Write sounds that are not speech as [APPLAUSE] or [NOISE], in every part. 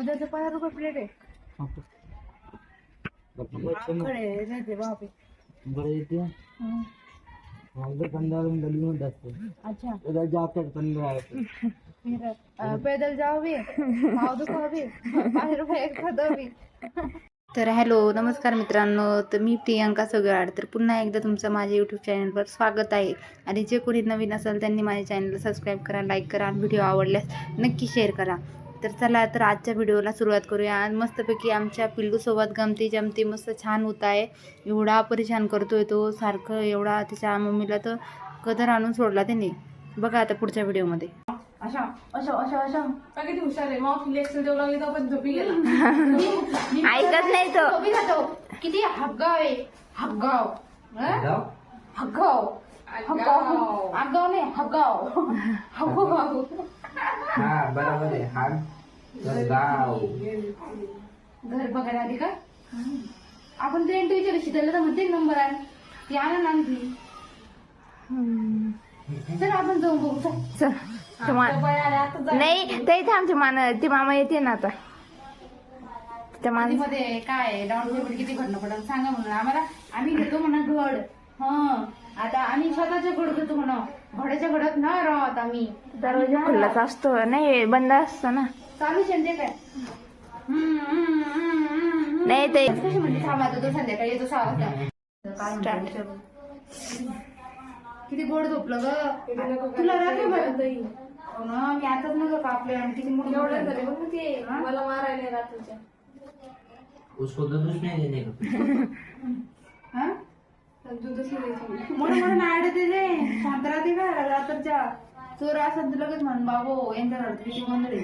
उद्याचं पंधरा रुपये प्लेट आहे. बापे बरं येते. गली अच्छा. पैदल दुखाव. पाच रुपये एक खातो तर हॅलो नमस्कार मित्रांनो. तर मी प्रियांका सगळाड. तर पुन्हा एकदा तुमचं माझ्या यूट्यूब चॅनलवर स्वागत आहे. आणि जे कोणी नवीन असेल त्यांनी माझ्या चॅनलला सबस्क्राईब करा लाईक करा आणि व्हिडिओ आवडल्यास नक्की शेअर करा. तर चला तर आजच्या व्हिडिओला सुरुवात करूया. आज मस्तपैकी आमच्या पिल्लूसोबत गमती जमती मस्त छान होत आहे. एवढा परेशान करतोय तो सारखं एवढा त्याच्या मम्मीला तर कदर आणून सोडला त्याने. बघा आता पुढच्या व्हिडिओमध्ये. अशा अशा अशा अशा. का किती हुशार आहे. मावशी लेक्चर देऊ लागली तर पण झोपी गेला. [LAUGHS] ऐकत नाही तो. किती हग्गाव आहे. हग्गाव? हग्गाव हग्गाव हग्गाव नाही हग्गाव हग्गाव हाँ बराबर है. हाँ गाँव. घर बघायला आली का? आपण ते एंट्री विचारू त्याला तर म्हणते नंबर आहे. ती आणा ना आणखी चल आपण जाऊ बघू चल. नाही ते इथे आमचे मान ते मामा येते ना आता. त्या मानमध्ये काय डाऊन पेमेंट किती भरणं पडेल? सांगा म्हणून. आम्हाला आम्ही घेतो म्हणा घड हं. आता आम्ही स्वतःच्या घड घेतो म्हणा. घडाच्या घडात ना राहत आम्ही. दरवाजा खुल्लाच असतो. नाही बंद असतो ना. चालू शेंदे काय. नाही ते कशी म्हणते थांबा तो संध्याकाळी येतो सहा वाजता? किती गोड झोपलं ग. तुला राहते बरं? हो ना मी आताच नका कापले आणि किती मोठं एवढं झालं. मग ते. मला मारायला रात्रीच्या. उसको तो कुछ नहीं देने का [LAUGHS] नाही द्यायचं. मोठं मोठं नाड ते. रे शांत राहते का रात्रच्या. चोर असं तर लगेच म्हण बाबो यांच्या घरात किती गोंधळ.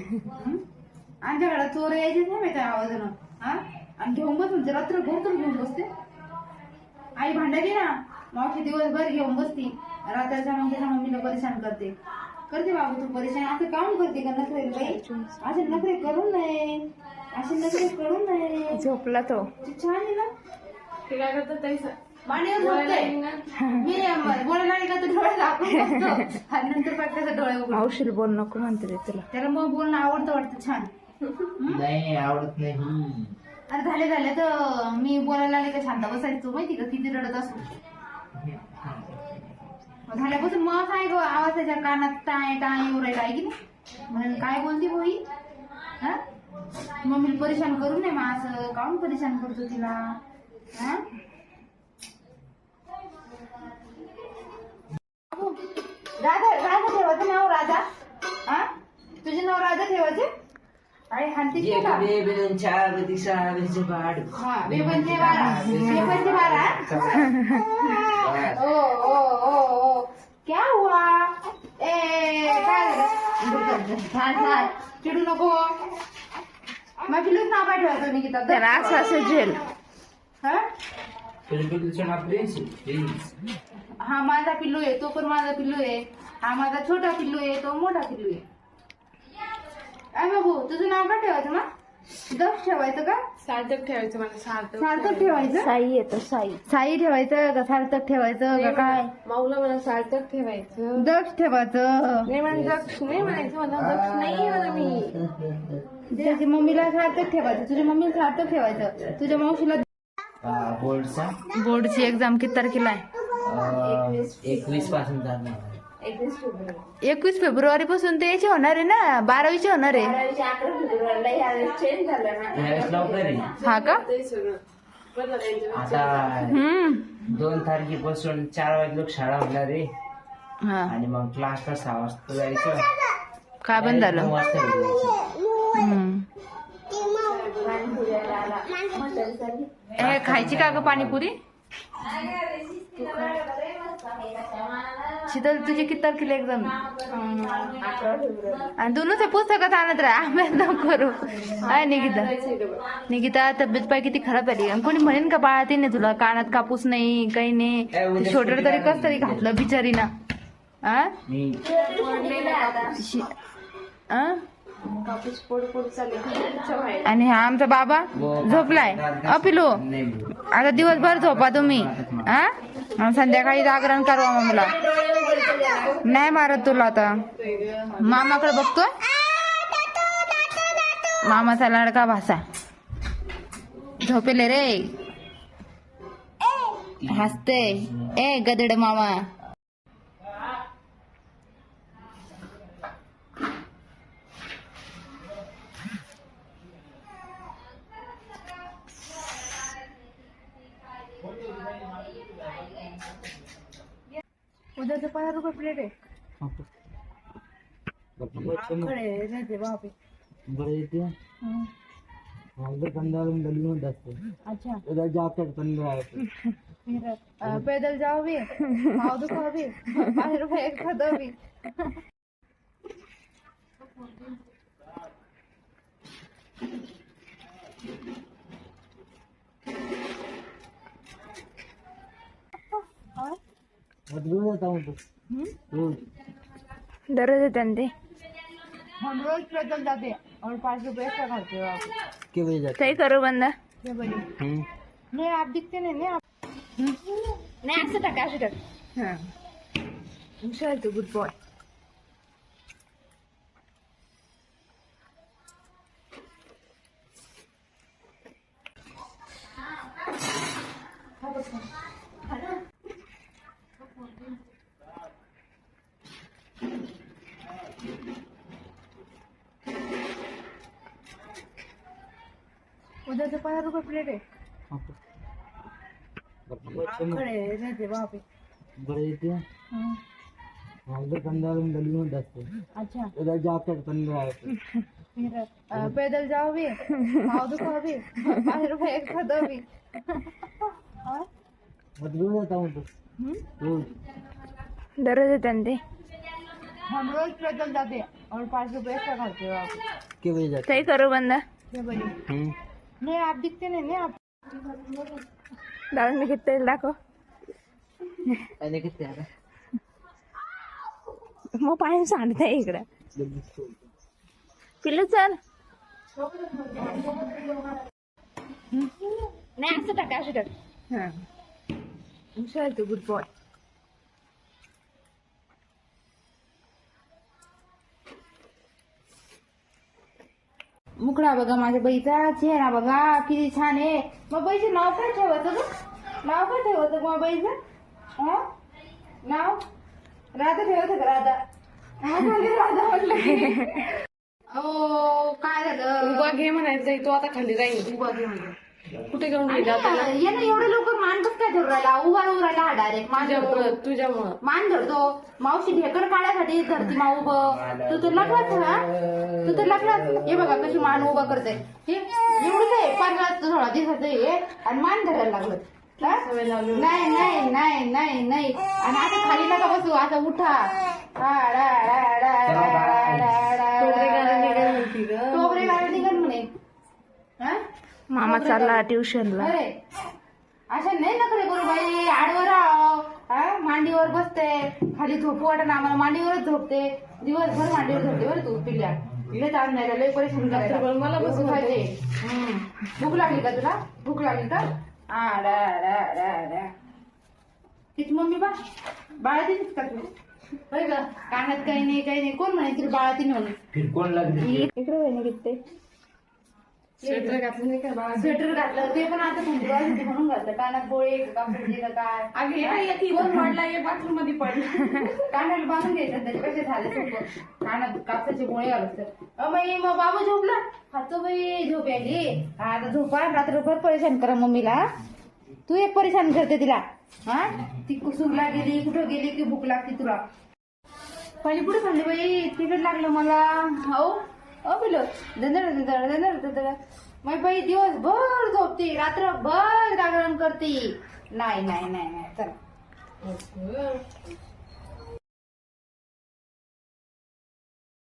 हं? आमच्या घरात चोर यायचेच नाही माहिती आवाजानं. हा? आणि घेऊन बस म्हणजे रात्र भर तर घेऊन बसते. आई भांडायची ना मावशी दिवसभर घेऊन बसती. रात्रीच्या मग त्याच्या मम्मीला परेशान करते. करते बाबू तू परेशान असं काम करते का नखरे बाई? असे नखरे करू नये. असे नखरे करू नये. झोपला तो. तू छान आहे ना. ते काय करतात मांडीवर झोपते मी बोलायला आली का तू डोळे दाखवून बसतो. आणि नंतर पाठ त्याचे डोळे उघड मावशीला बोल नको म्हणते रे तुला. त्याला मग बोलणं आवडतं वाटतं छान. नहीं आवड़त नहीं. अरे झाले झाले तर मी बोलायला आले का शांत बसायचो माहिती का? किती रडत असतो झाल्यापासून मग काय गो आवाज त्याच्या कानात टाय टाय येऊ राहिला आहे की नाही म्हणून काय बोलती बोई हा? मम्मीला परेशान करू नये मग असं काऊन परेशान करतो तिला? हा? राधा राधा ठेवायचं नाव राधा. हा? तुझे नाव राधा ठेवायचे? आणि हानतीस ये का बे बेदन चार दिशा बेचे बाड हा बेपंचे बारा बेपंचे बारा. ओ ओ ओ ओ. क्या हुआ? ए काय झालं छान छान चिडू नको. मग पिलूच नाव काय ठेवायचं निकिता? त्याला असं असं झेल हा? फिर भी तुझे ना प्रिंस प्रिंस हा माझा पिल्लू आहे तो पण माझा पिल्लू आहे. हा माझा छोटा पिल्लू आहे तो मोठा पिल्लू आहे. काय बाबू तुझं नाव काय ठेवायचं मग? दक्ष ठेवायचं का? सार्थक ठेवायचं मला सार्थक सार्थक ठेवायचं. साई येतो साई. साई ठेवायचं का सार्थक ठेवायचं का काय? माऊला मला सार्थक ठेवायचं. दक्ष ठेवायचं. नाही मला दक्ष नाही म्हणायचं मला दक्ष नाही म्हणा मी. त्याची मम्मीला सार्थक ठेवायचं तुझ्या मम्मीला सार्थक ठेवायचं. तुझ्या मावशीला बोर्ड चा बोर्डची एक्झाम किती तारखेला आहे? एकवीसपासून आहे. एकवीस फेब्रुवारी. एकवीस फेब्रुवारी पासून ते याची होणार आहे ना? बारावीची होणार आहे. बारावीच्या अकरा फेब्रुवारीला ह्या चेंज झालं ना. यावेळेस लवकर आहे. हा का? आता हम्म. दोन तारखेपासून चार वाजे लोक शाळा होणार आहे. हा. आणि मग क्लासला सहा वाजता जायचं. काय बंद नऊ झालं वाजता घरी यायचं. हम्म. ए, खायची का ग पाणीपुरी? शीतल तुझी किती तारखेला एक्झाम आणि दोनच हे पुस्तकात आणत राहा. अभ्यास नको करू. आहे निकिता. निकिता तब्येत पाय किती खराब आली आणि कोणी म्हणेन का बाळा ते नाही तुला कानात कापूस नाही काही नाही. छोटर तरी कस तरी घातलं बिचारीना. आ? मी. शि- आ? कापूस पोड पोड चालले आणि हा आमचा बाबा झोपलाय. अपिलो आता दिवसभर झोपा तुम्ही. हा संध्याकाळी जागरण करवा मग मला नाही मारत तुला आता. मामाकडे बघतोय? मामाचा लाडका भासा? झोपेले रे. हसते ए गदड मामा. उद्याचं पंधरा रुपये प्लेट आहे खडे नाही ते बापे बरं येते उधर पंद्रह में गली में दस है अच्छा। उधर जाकर पंद्रह है फिर अ, पैदल जाओ भी पाव दुखाओ भी पाच रुपये एक दो भी। मत रोज आता हूँ तो रोज दररोज येते ना ते हम रोज पैदल जाते हैं और पाँच रुपये एक्स्ट्रा खर्चे हो आप के बजे जाते काही करू बंद क्या बोलिए हम्म नहीं आप दिखते नहीं नहीं आप नाही असं टाक असं टाक हा हुशार तू गुड बॉय उद्याचं पंधरा रुपये प्लेट आहे खडे नाही ते बापे बड़े येते उधर पंद्रह में गली में दस है अच्छा। उधर जाकर पंद्रह है फिर अ, पैदल जाओ भी पाव दुखाओ भी पाँच रुपये एक दो भी और? मत रोज आता हूँ तो। रोज। दररोज येते ना ते हम रोज पैदल जाते हैं और पाँच रुपये एक्स्ट्रा खर्चे हो आप के बजे जाते काही करू बंद। क्या बोलिए हम्म। नहीं आप दिखते नहीं नहीं आप दादा मी किती तेल दाखव मग पाणी सांडतंय इकडं पिल्लू चल नाही असं टाक असं टाक हा। हुशार तू गुड बॉय मुखडा बघा माझ्या बाईचा चेहरा बघा किती छान आहे. मग बाईचं नाव काय ठेवायचं ग? नाव काय ठेवायचं मग बाईचं? हा? नाव? राधा ठेवायचं का राधा? हा, राधा म्हटलं. [LAUGHS] अहो काय झालं? उभा घे म्हणायचं तो आता खाली जाईल उभा घे म्हणजे. कुठे घेऊन गेला ये ना एवढे लवकर मान कसं काय धरून राहिला? उभा राहून राहिला हा डायरेक्ट मान धरतो तुझ्यामुळं तुझ्यामुळं मान धरतो मावशी ढेकर काढायसाठी धरती मा उभं. तू तर लग्नाच हा? तू तर लग्नाच हे बघा कशी मान उभा करते. हे एवढी काय पाच थोडा दिसत हे? आणि मान धरायला लागलं. हा? नाही नाही नाही नाही नाही. आणि आता खाली नका बसू आता उठा. मामा चालला ट्युशनला. अरे अशा नाही नकडे करू बाई. आडवर राह हा? मांडीवर बसते. खाली झोपू वाटत आम्हाला मांडीवरच झोपते. दिवसभर मांडीवर झोपते. बरं तू पिल्ल्या लय ताण नाही लय परेशान मला बसून पाहिजे हम्म. भूक लागली का तुला? भूक लागली का. तिची मम्मी बा. बाळातीच का तू? ग. कानात काही नाही काही नाही. कोण म्हणे तुला बाळातीन म्हणून? फिर कौन लग रही है इकडे वहिनी किती. स्वेटर घातलं नाही का? बाळा स्वेटर घातलं. ते पण आता थंडी [LAUGHS] वाजते म्हणून घातलं. कानात गोळे कापडे का काय? अगं येते वर पडला हे बाथरूममध्ये पडला. [LAUGHS] कानाला बांधून घ्यायचं त्याच्यापेक्षा झालं सोपं कानात कापसाचे गोळे घालत अमई मग बाबा झोपला? हातो बाई झोप आली आता झोपा रात्रभर परेशान करा मम्मीला. तू एक परेशान करते तिला. हा? ती कुसुमला गेली कुठं गेली की भूक लागते तुला. पाणी पुढे खाल्ली बाई? तिकट लागलं मला. हो हो बिलो दंदर दंदर दंदर मग बाई दिवसभर झोपते रात्रभर जागरण करते. नाही नाही नाही नाही चला.